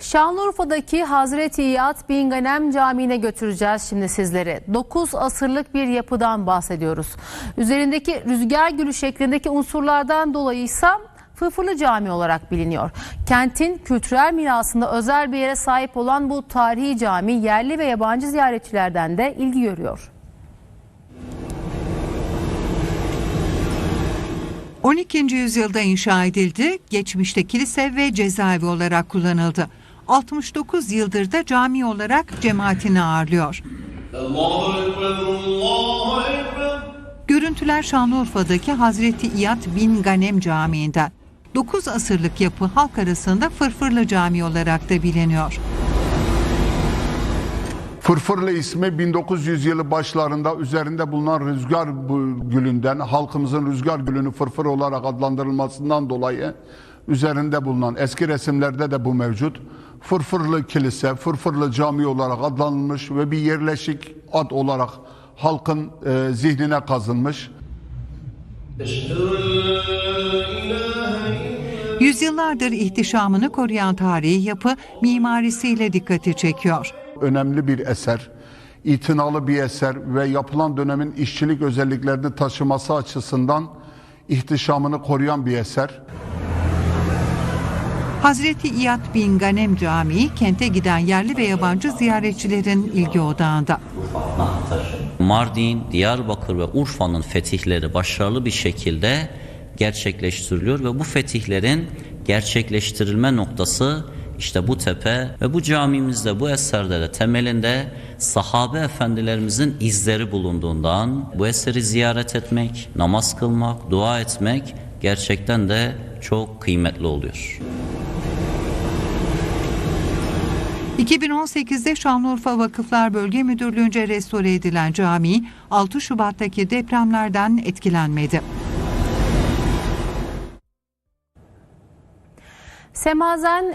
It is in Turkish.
Şanlıurfa'daki Hazreti İyad Bin Ganem Camii'ne götüreceğiz şimdi sizleri. 9 asırlık bir yapıdan bahsediyoruz. Üzerindeki rüzgar gülü şeklindeki unsurlardan dolayı ise Fırfırlı Cami olarak biliniyor. Kentin kültürel mirasında özel bir yere sahip olan bu tarihi cami yerli ve yabancı ziyaretçilerden de ilgi görüyor. 12. yüzyılda inşa edildi, geçmişte kilise ve cezaevi olarak kullanıldı. 69 yıldır da cami olarak cemaatini ağırlıyor. Görüntüler Şanlıurfa'daki Hazreti İyad Bin Ganem Camii'nden. 9 asırlık yapı halk arasında Fırfırlı Cami olarak da biliniyor. Fırfırlı ismi 1900 yılı başlarında üzerinde bulunan rüzgar gülünden, halkımızın rüzgar gülünü fırfır olarak adlandırılmasından dolayı üzerinde bulunan eski resimlerde de bu mevcut. Fırfırlı Kilise, Fırfırlı Cami olarak adlanmış ve bir yerleşik ad olarak halkın e, zihnine kazınmış. Yüzyıllardır ihtişamını koruyan tarihi yapı mimarisiyle dikkati çekiyor. Önemli bir eser, itinalı bir eser ve yapılan dönemin işçilik özelliklerini taşıması açısından ihtişamını koruyan bir eser. Hazreti İyad Bin Ganem Camii kente giden yerli ve yabancı ziyaretçilerin ilgi odağında. Mardin, Diyarbakır ve Urfa'nın fetihleri başarılı bir şekilde gerçekleştiriliyor ve bu fetihlerin gerçekleştirilme noktası işte bu tepe ve bu camimizde bu eserde de temelinde sahabe efendilerimizin izleri bulunduğundan bu eseri ziyaret etmek, namaz kılmak, dua etmek gerçekten de çok kıymetli oluyor. 2018'de Şanlıurfa Vakıflar Bölge Müdürlüğü'nce restore edilen cami 6 Şubat'taki depremlerden etkilenmedi. Semazen